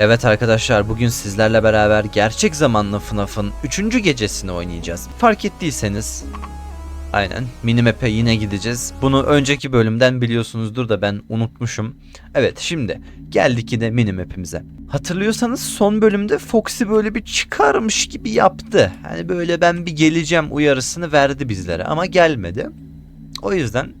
Evet arkadaşlar bugün sizlerle beraber gerçek zamanlı FNAF'ın 3. gecesini oynayacağız. Fark ettiyseniz aynen minimap'e yine gideceğiz. Bunu önceki bölümden biliyorsunuzdur da ben unutmuşum. Evet şimdi geldik yine minimap'imize. Hatırlıyorsanız son bölümde Foxy böyle bir çıkarmış gibi yaptı. Hani böyle ben bir geleceğim uyarısını verdi bizlere ama gelmedi. O yüzden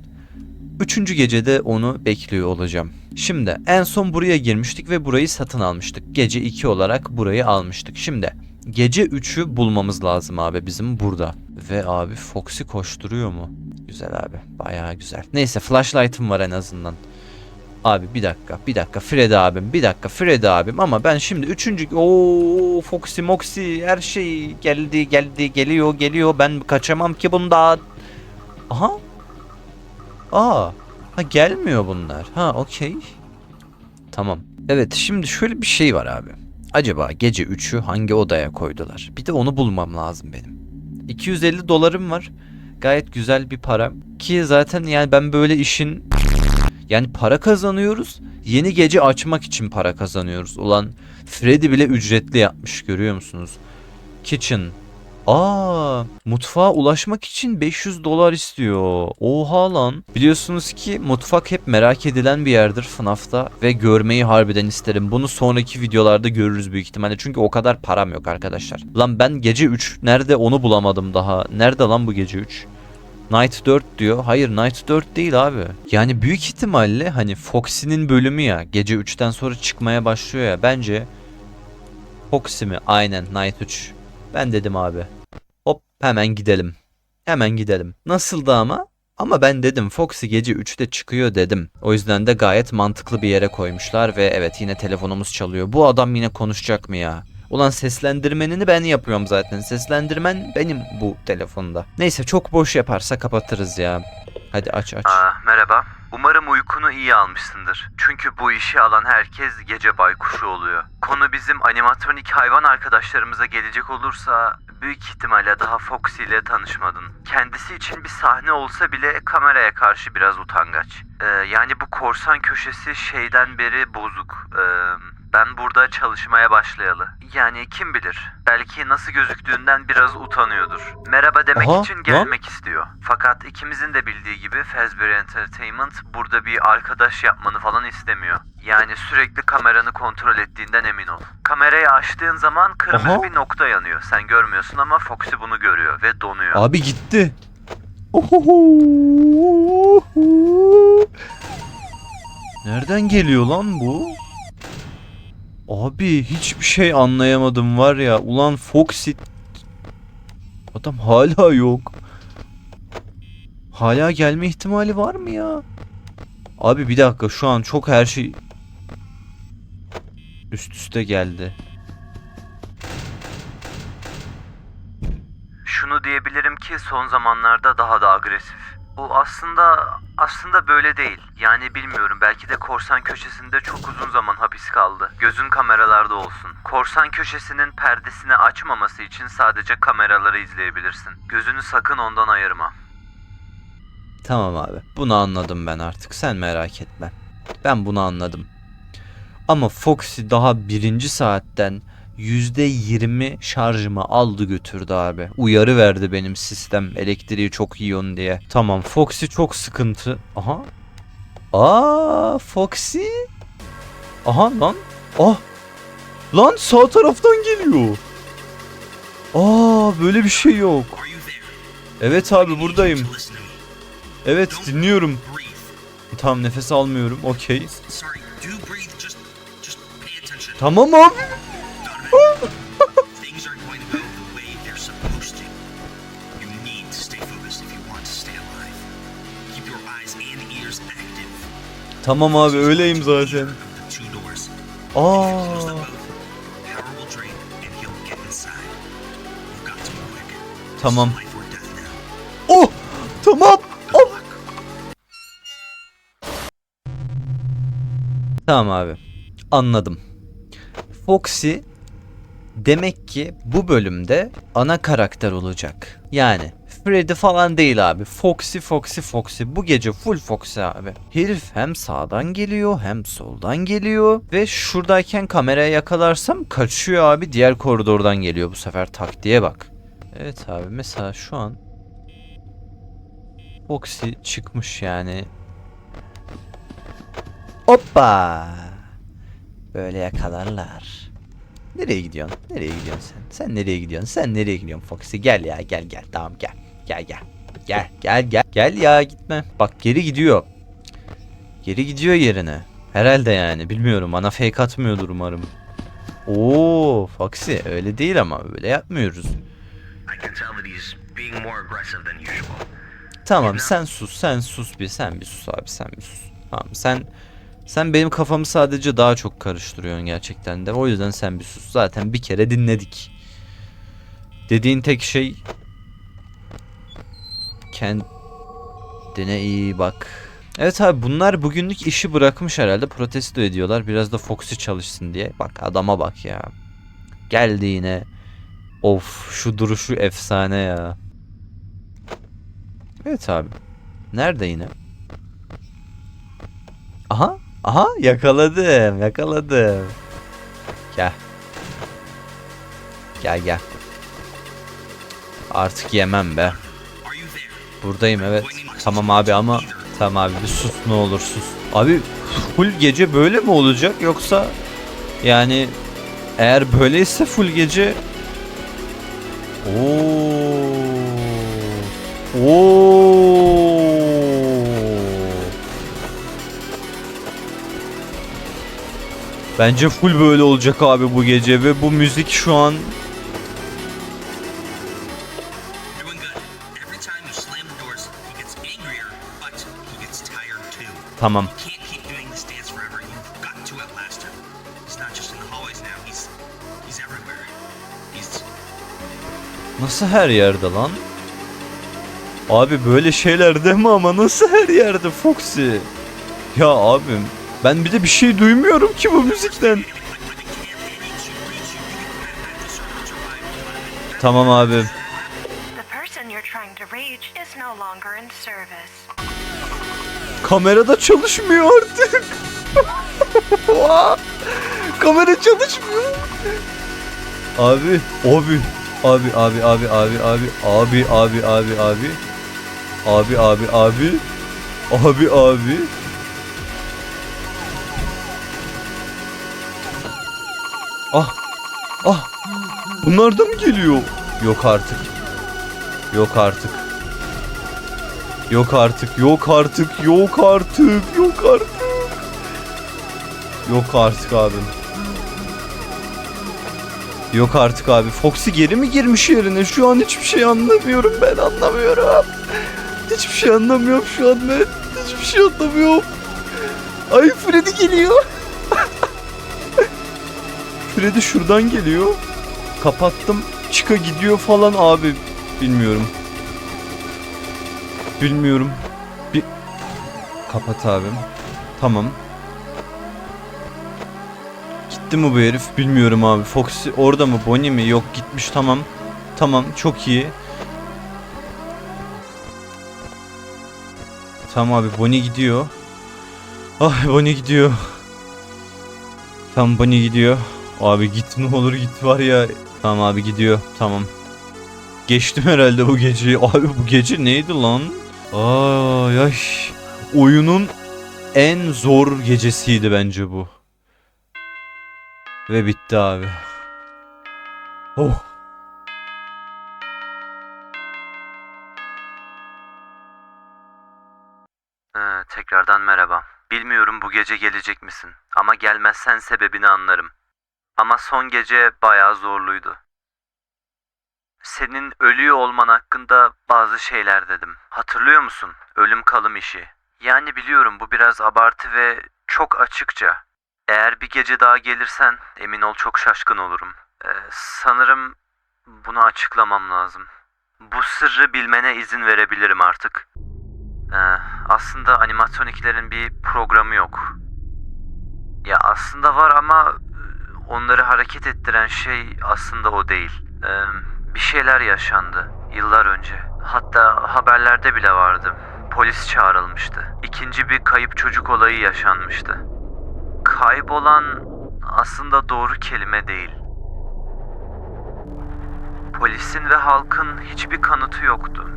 Üçüncü gecede onu bekliyor olacağım. Şimdi en son buraya girmiştik ve burayı satın almıştık. Gece 2 olarak burayı almıştık. Şimdi gece 3'ü bulmamız lazım abi bizim burada. Ve abi Foxy koşturuyor mu? Güzel abi bayağı güzel. Neyse flashlight'ım var en azından. Abi bir dakika bir dakika Freddy abim bir dakika Freddy abim ama ben şimdi üçüncü o Foxy Moxy her şey geldi geldi geliyor geliyor ben kaçamam ki bundan. Aha Aa, ha gelmiyor bunlar. Ha okey. Tamam. Evet şimdi şöyle bir şey var abi. Acaba gece 3'ü hangi odaya koydular? Bir de onu bulmam lazım benim. 250 dolarım var. Gayet güzel bir para. Ki zaten yani ben böyle işin yani para kazanıyoruz. Yeni gece açmak için para kazanıyoruz. Ulan Freddy bile ücretli yapmış görüyor musunuz? Kitchen, Aa, mutfağa ulaşmak için 500 dolar istiyor. Oha lan. Biliyorsunuz ki mutfak hep merak edilen bir yerdir FNAF'ta ve görmeyi harbiden isterim. Bunu sonraki videolarda görürüz büyük ihtimalle. Çünkü o kadar param yok arkadaşlar. Lan ben gece 3 nerede onu bulamadım daha. Nerede lan bu gece 3? Night 4 diyor. Hayır Night 4 değil abi. Yani büyük ihtimalle hani Foxy'nin bölümü ya. Gece 3'ten sonra çıkmaya başlıyor ya. Bence Foxy mi? Aynen Night 3. Ben dedim abi. Hemen gidelim. Hemen gidelim. Nasıldı ama? Ama ben dedim Foxy gece 3'te çıkıyor dedim. O yüzden de gayet mantıklı bir yere koymuşlar ve evet yine telefonumuz çalıyor. Bu adam yine konuşacak mı ya? Ulan seslendirmenini ben yapıyorum zaten. Seslendirmen benim bu telefonda. Neyse çok boş yaparsa kapatırız ya. Hadi aç aç. Aa, merhaba. Umarım uykunu iyi almışsındır. Çünkü bu işi alan herkes gece baykuşu oluyor. Konu bizim animatronik hayvan arkadaşlarımıza gelecek olursa büyük ihtimalle daha Foxy ile tanışmadın. Kendisi için bir sahne olsa bile kameraya karşı biraz utangaç. Ee, yani bu korsan köşesi şeyden beri bozuk. Ee, ben burada çalışmaya başlayalı. Yani kim bilir. Belki nasıl gözüktüğünden biraz utanıyordur. Merhaba demek Aha, için lan. gelmek istiyor. Fakat ikimizin de bildiği gibi Fazbear Entertainment burada bir arkadaş yapmanı falan istemiyor. Yani sürekli kameranı kontrol ettiğinden emin ol. Kamerayı açtığın zaman kırmızı Aha. bir nokta yanıyor. Sen görmüyorsun ama Foxy bunu görüyor ve donuyor. Abi gitti. Nereden geliyor lan bu? Abi hiçbir şey anlayamadım var ya. Ulan Foxy Adam hala yok. Hala gelme ihtimali var mı ya? Abi bir dakika şu an çok her şey üst üste geldi. Şunu diyebilirim ki son zamanlarda daha da agresif. O aslında aslında böyle değil. Yani bilmiyorum belki de korsan köşesinde çok uzun zaman hapis kaldı. Gözün kameralarda olsun. Korsan köşesinin perdesini açmaması için sadece kameraları izleyebilirsin. Gözünü sakın ondan ayırma. Tamam abi. Bunu anladım ben artık. Sen merak etme. Ben bunu anladım. Ama Foxy daha birinci saatten %20 şarjımı aldı götürdü abi. Uyarı verdi benim sistem elektriği çok yiyorsun diye. Tamam Foxy çok sıkıntı. Aha. Aa Foxy. Aha lan. Ah. Lan sağ taraftan geliyor. Aa böyle bir şey yok. Evet abi buradayım. Evet dinliyorum. Tamam nefes almıyorum. Okey. Tamam abi. To move quick. This is Tamam. Oh. Tamam. Oh. Tamam abi. Anladım. Foxy demek ki bu bölümde ana karakter olacak. Yani Freddy falan değil abi. Foxy Foxy Foxy. Bu gece full Foxy abi. Herif hem sağdan geliyor hem soldan geliyor. Ve şuradayken kameraya yakalarsam kaçıyor abi. Diğer koridordan geliyor bu sefer taktiğe bak. Evet abi mesela şu an Foxy çıkmış yani. Hoppa. Böyle yakalarlar. Nereye gidiyorsun? Nereye gidiyorsun sen? Sen nereye gidiyorsun? Sen nereye gidiyorsun Foxy? Gel ya gel gel. Tamam gel. Gel gel. Gel gel gel. Gel ya gitme. Bak geri gidiyor. Geri gidiyor yerine. Herhalde yani. Bilmiyorum. Bana fake atmıyordur umarım. Oo Foxy öyle değil ama öyle yapmıyoruz. Tamam sen sus sen sus bir sen bir sus abi sen bir sus. Tamam sen sen benim kafamı sadece daha çok karıştırıyorsun gerçekten de. O yüzden sen bir sus. Zaten bir kere dinledik. Dediğin tek şey kendine iyi bak. Evet abi bunlar bugünlük işi bırakmış herhalde protesto ediyorlar. Biraz da Foxy çalışsın diye. Bak adama bak ya. Geldi yine. Of şu duruşu efsane ya. Evet abi. Nerede yine? Aha. Aha yakaladım. Yakaladım. Gel. Gel gel. Artık yemem be. Buradayım evet. Tamam abi ama tamam abi bir sus ne olur sus. Abi full gece böyle mi olacak yoksa yani eğer böyleyse full gece Oo. Oo. Bence full böyle olacak abi bu gece ve bu müzik şu an He's Nasıl her yerde lan? Abi böyle şeyler deme ama nasıl her yerde Foxy? Ya abim ben bir de bir şey duymuyorum ki bu müzikten. Tamam abi. The person you're trying to reach is no longer in service. Kamera da çalışmıyor artık. Kamera çalışmıyor. Abi, abi, abi, abi, abi, abi, abi, abi, abi, abi, abi, abi, abi, abi, abi, abi. Ah, ah, bunlar da mı geliyor? Yok artık. Yok artık. Yok artık, yok artık, yok artık, yok artık. Yok artık abim. Yok artık abi. Foxy geri mi girmiş yerine? Şu an hiçbir şey anlamıyorum ben anlamıyorum. Hiçbir şey anlamıyorum şu an ben. Hiçbir şey anlamıyorum. Ay Freddy geliyor. Freddy şuradan geliyor. Kapattım. Çıka gidiyor falan abi. Bilmiyorum. Bilmiyorum. Bir... Kapat abim. Tamam. Gitti mi bu herif bilmiyorum abi. Foxy orada mı? Bonnie mi? Yok gitmiş tamam. Tamam çok iyi. Tamam abi Bonnie gidiyor. Ah Bonnie gidiyor. Tamam Bonnie gidiyor. Abi git ne olur git var ya. Tamam abi gidiyor. Tamam. Geçtim herhalde bu geceyi. Abi bu gece neydi lan? Ay ay. Oyunun en zor gecesiydi bence bu. Ve bitti abi. Oh. Ee, tekrardan merhaba. Bilmiyorum bu gece gelecek misin? Ama gelmezsen sebebini anlarım. Ama son gece bayağı zorluydu. Senin ölüyor olman hakkında bazı şeyler dedim. Hatırlıyor musun? Ölüm kalım işi. Yani biliyorum bu biraz abartı ve çok açıkça. Eğer bir gece daha gelirsen emin ol çok şaşkın olurum. Ee, sanırım bunu açıklamam lazım. Bu sırrı bilmene izin verebilirim artık. Ee, aslında animatroniklerin bir programı yok. Ya aslında var ama onları hareket ettiren şey aslında o değil. Ee, bir şeyler yaşandı. Yıllar önce. Hatta haberlerde bile vardı. Polis çağrılmıştı. İkinci bir kayıp çocuk olayı yaşanmıştı. Kaybolan aslında doğru kelime değil. Polisin ve halkın hiçbir kanıtı yoktu.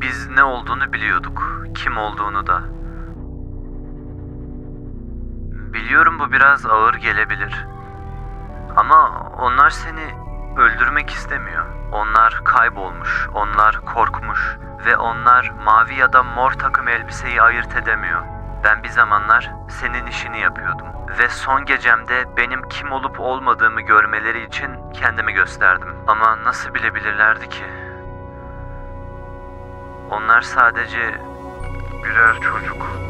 Biz ne olduğunu biliyorduk, kim olduğunu da. Biliyorum bu biraz ağır gelebilir. Ama onlar seni öldürmek istemiyor. Onlar kaybolmuş, onlar korkmuş ve onlar mavi ya da mor takım elbiseyi ayırt edemiyor. Ben bir zamanlar senin işini yapıyordum ve son gecemde benim kim olup olmadığımı görmeleri için kendimi gösterdim. Ama nasıl bilebilirlerdi ki? Onlar sadece birer çocuk.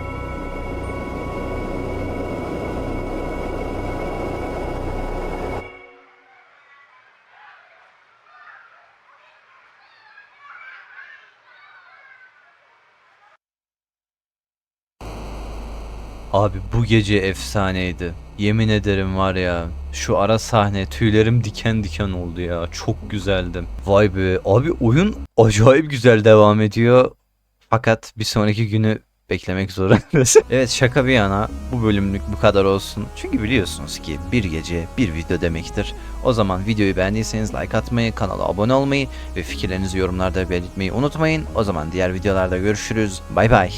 Abi bu gece efsaneydi. Yemin ederim var ya şu ara sahne tüylerim diken diken oldu ya. Çok güzeldi. Vay be abi oyun acayip güzel devam ediyor. Fakat bir sonraki günü beklemek zorundayız. evet şaka bir yana bu bölümlük bu kadar olsun. Çünkü biliyorsunuz ki bir gece bir video demektir. O zaman videoyu beğendiyseniz like atmayı, kanala abone olmayı ve fikirlerinizi yorumlarda belirtmeyi unutmayın. O zaman diğer videolarda görüşürüz. Bay bay.